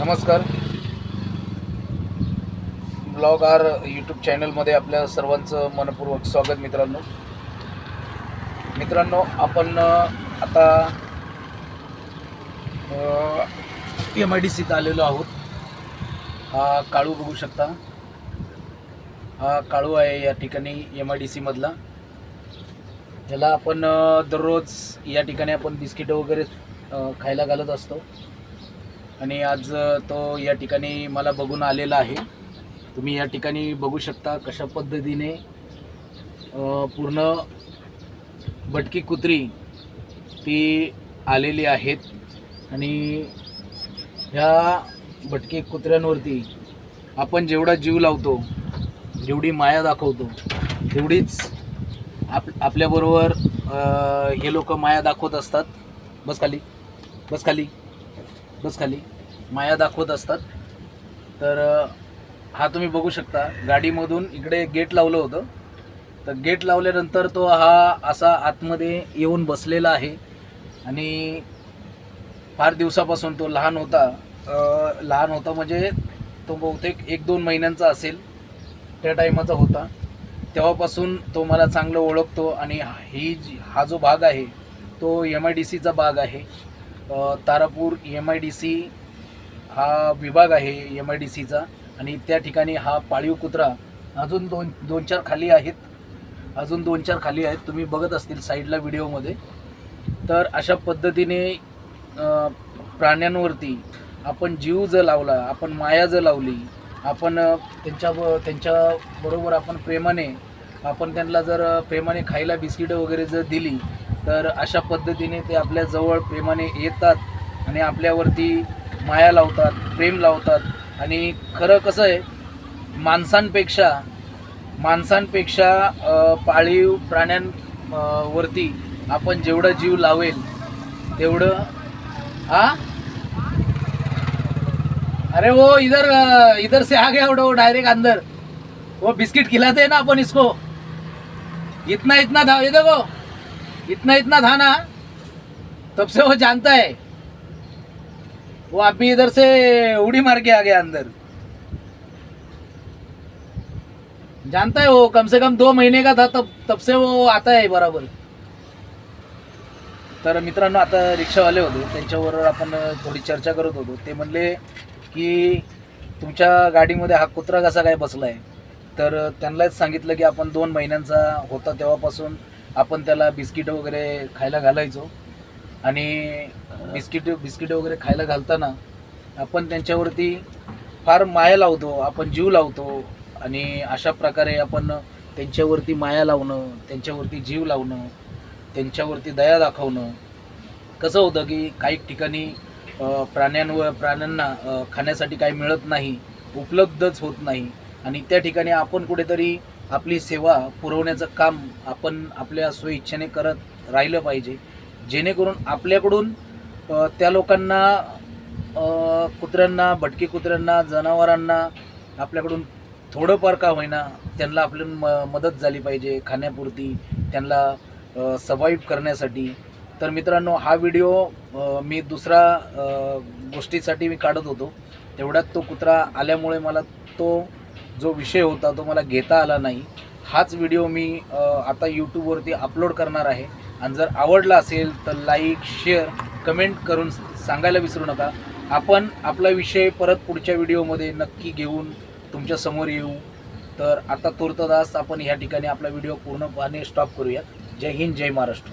नमस्कार. Blog our YouTube चॅनलमध्ये आपल्या सर्वांचं मनपूर्वक स्वागत मित्रांनो. मित्रांनो आपण आता एम आय डी सीत आलेलो आहोत. हा काळू बघू शकता. हा काळू आहे या ठिकाणी एम आय डी सीमधला ज्याला आपण दररोज या ठिकाणी आपण बिस्किटं वगैरे खायला घालत असतो. आणि आज तो या ठिकाणी मला बघून आलेला आहे. तुम्ही या ठिकाणी बघू शकता कशा पद्धतीने पूर्ण भटकी कुत्री ती आलेली आहेत. आणि ह्या भटकी कुत्र्यांवरती आपण जेवढा जीव लावतो जेवढी माया दाखवतो तेवढीच आप आपल्याबरोबर हे लोक माया दाखवत असतात. बस खाली बस खाली. बस खाली. माया दाखवत असतात. तर हा तुम्ही बघू शकता. गाडीमधून इकडे गेट लावलं होतं. तर गेट लावल्यानंतर तो हा असा आतमध्ये येऊन बसलेला आहे. आणि फार दिवसापासून तो लहान होता. लहान होता म्हणजे तो बहुतेक एक दोन महिन्यांचा असेल. त्या टाईमाचा होता. तेव्हापासून तो मला चांगलं ओळखतो. आणि ही जी हा जो भाग आहे तो एम आय डी सीचा भाग आहे. Tarapur M I D C हा विभाग आहे एम आय डी सीचा आणि त्या ठिकाणी हा पाळीव कुत्रा अजून दोन दोन चार खाली आहेत. अजून दोन चार खाली आहेत. तुम्ही बघत असतील साईडला व्हिडिओमध्ये. तर अशा पद्धतीने प्राण्यांवरती आपण जीव जर लावला आपण माया जर लावली आपण त्यांच्या त्यांच्या बरोबर आपण प्रेमाने आपण त्यांना जर प्रेमाने खायला बिस्किटं वगैरे जर दिली तर अशा पद्धतीने ते आपल्या जवळ प्रेमाने येतात आणि आपल्यावरती माया लावतात प्रेम लावतात. आणि खरं कसं आहे माणसांपेक्षा माणसांपेक्षा पाळीव प्राण्यांवरती आपण जेवढं जीव लावेल तेवढं आ? अरे वो इधर इधर से आ गया वो डायरेक्ट अंदर. वो बिस्किट खिलाते हैं ना अपन इसको. इतना इतना धाव ये देखो. इतना इतना था ना तब से वो जानता है। वो अभी इधर से उड़ी मार के आ गया अंदर। जानता है वो कम से कम दो महीने का था तब तब से वो आता है बराबर। तर मित्रांनो आता रिक्षावाले होते त्यांच्याबरोबर आपण थोडी चर्चा करत होतो. ते म्हणले की तुमच्या गाडीमध्ये हा कुत्रा कसा काय बसलाय? तर त्यांनाच सांगितलं की आपण दोन महिन्यांचा होता तेव्हापासून. आपण त्याला बिस्किट वगैरे खायला घालायचो. आणि बिस्किट बिस्किट वगैरे खायला घालताना आपण त्यांच्यावरती फार माया लावतो आपण जीव लावतो. आणि अशा प्रकारे आपण त्यांच्यावरती माया लावणं त्यांच्यावरती जीव लावणं त्यांच्यावरती दया दाखवणं. कसं होतं की काही ठिकाणी प्राण्यांवर प्राण्यांना खाण्यासाठी काही मिळत नाही उपलब्धच होत नाही. आणि त्या ठिकाणी आपण कुठेतरी आपली सेवा पुरवण्याचं काम आपण आपल्या स्वइच्छेने करत राहिलं पाहिजे. जेणेकरून आपल्याकडून त्या लोकांना कुत्र्यांना भटकी कुत्र्यांना जनावरांना आपल्याकडून थोडंफार का होईना त्यांना आपली म मदत झाली पाहिजे खाण्यापुरती त्यांना सर्वाईव्ह करण्यासाठी. तर मित्रांनो हा व्हिडिओ मी दुसरा गोष्टीसाठी मी काढत होतो. तेवढ्यात तो कुत्रा आल्यामुळे मला तो जो विषय होता तो मला घेता आला नाही. हाच व्हिडिओ मी आता यूट्यूबवरती अपलोड करणार आहे. आणि जर आवडला असेल तर लाईक शेअर कमेंट करून सांगायला विसरू नका. आपण आपला विषय परत पुढच्या व्हिडिओमध्ये नक्की घेऊन तुमच्यासमोर येऊ. तर आता तुर्तदास आपण ह्या ठिकाणी आपला व्हिडिओ पूर्णपणे स्टॉप करूया जय हिंद जय महाराष्ट्र.